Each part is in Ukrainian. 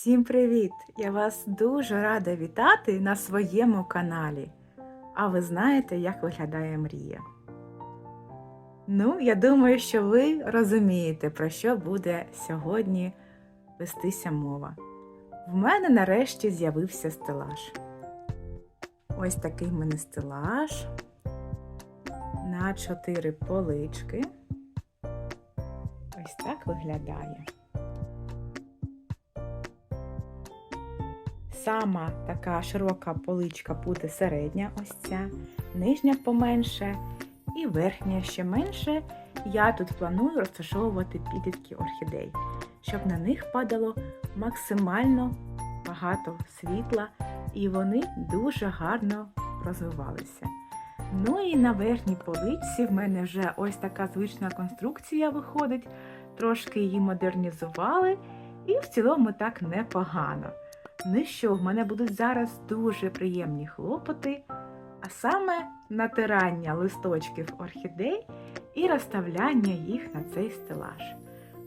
Всім привіт! Я вас дуже рада вітати на своєму каналі. А ви знаєте, як виглядає мрія? Ну, я думаю, що ви розумієте, про що буде сьогодні вестися мова. В мене нарешті з'явився стелаж. Ось такий в мене стелаж на чотири полички. Ось так виглядає. Сама така широка поличка буде середня, ось ця, нижня поменше і верхня ще менше. Я тут планую розташовувати підлітки орхідей, щоб на них падало максимально багато світла і вони дуже гарно розвивалися. Ну і на верхній поличці в мене вже ось така звична конструкція виходить, трошки її модернізували, і в цілому так непогано. Ну що, в мене будуть зараз дуже приємні хлопоти, а саме натирання листочків орхідей і розставляння їх на цей стелаж.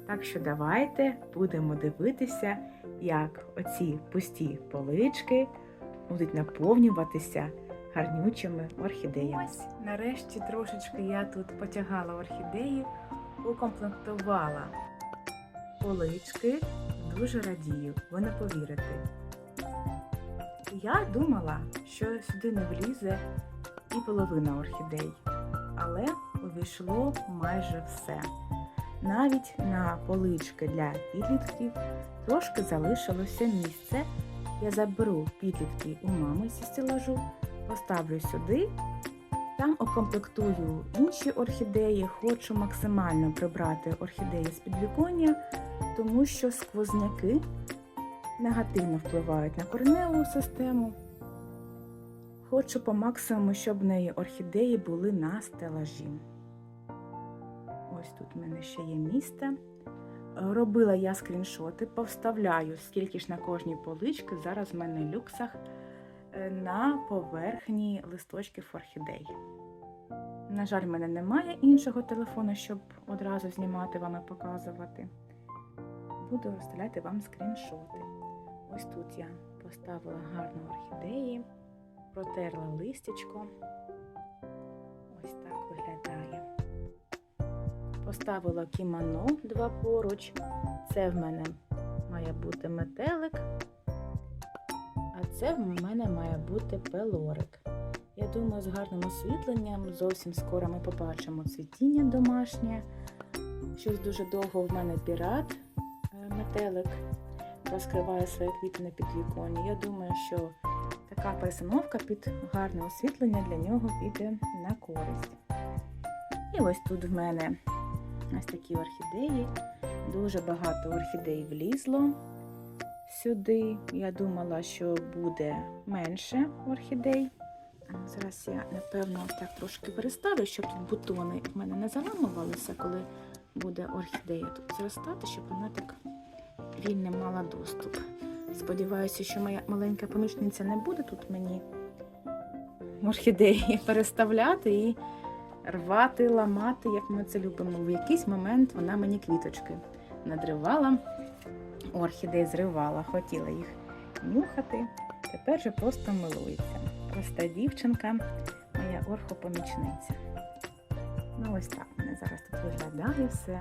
Так що давайте будемо дивитися, як оці пусті полички будуть наповнюватися гарнючими орхідеями. Ось, нарешті трошечки я тут потягала орхідеї, укомплектувала полички. Дуже радію, ви не повірите. Я думала, що сюди не влізе і половина орхідей, але увійшло майже все. Навіть на полички для підлітків трошки залишилося місце. Я заберу підлітки у мами зі стелажу, поставлю сюди, там укомплектую інші орхідеї, хочу максимально прибрати орхідеї з підвіконня, тому що сквозняки негативно впливають на кореневу систему. Хочу по максимуму, щоб в неї орхідеї були на стелажі. Ось тут в мене ще є місце. Робила я скріншоти, повставляю, скільки ж на кожній поличці, зараз в мене люксах е, на поверхні листочків орхідей. На жаль, в мене немає іншого телефону, щоб одразу знімати вам і показувати. Буду розставляти вам скріншоти. Ось тут я поставила гарно орхідеї, протерла листячко. Ось так виглядає. Поставила кімоно два поруч. Це в мене має бути метелик, а це в мене має бути пелорик. Я думаю, з гарним освітленням зовсім скоро ми побачимо цвітіння домашнє. Щось дуже довго в мене пірат метелик розкриває свої квіти на підвіконні. Я думаю, що така перестановка під гарне освітлення для нього піде на користь. І ось тут в мене ось такі орхідеї. Дуже багато орхідей влізло сюди. Я думала, що буде менше орхідей. Зараз я, напевно, так трошки переставлю, щоб тут бутони в мене не заламувалися, коли буде орхідея тут зростати, щоб вона так вільно мала доступ. Сподіваюся, що моя маленька помічниця не буде тут мені орхідеї переставляти і рвати, ламати, як ми це любимо. В якийсь момент вона мені квіточки надривала, орхідеї зривала, хотіла їх нюхати. Тепер же просто милується. Проста дівчинка, моя орхопомічниця. Ну, ось так мене зараз тут виглядає все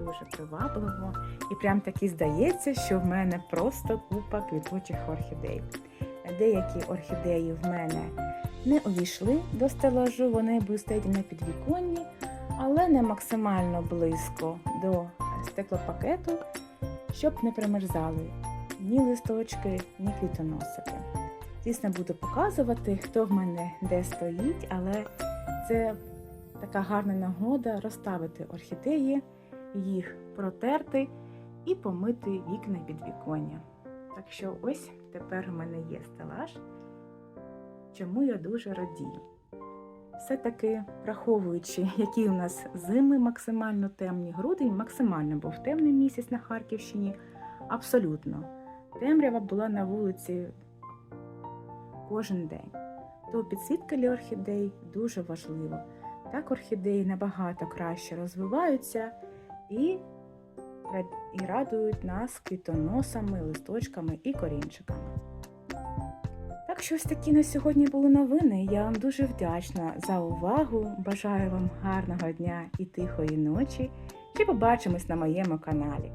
дуже привабливо. І прям таки здається, що в мене просто купа квітучих орхідей. Деякі орхідеї в мене не увійшли до стелажу, вони будуть стояти на підвіконні, але не максимально близько до стеклопакету, щоб не примерзали ні листочки, ні квітоносики. Звісно, буду показувати, хто в мене де стоїть, але це така гарна нагода розставити орхідеї їх протерти і помити вікна підвіконня. Так що ось тепер у мене є стелаж, чому я дуже радію. Все-таки, враховуючи, які у нас зими максимально темні, грудень максимально був темний місяць на Харківщині, абсолютно. Темрява була на вулиці кожен день. То підсвітка для орхідей дуже важлива. Так орхідеї набагато краще розвиваються і і радують нас квітоносами, листочками і корінчиками. Так що ось такі на сьогодні були новини. Я вам дуже вдячна за увагу. Бажаю вам гарного дня і тихої ночі. І побачимось на моєму каналі.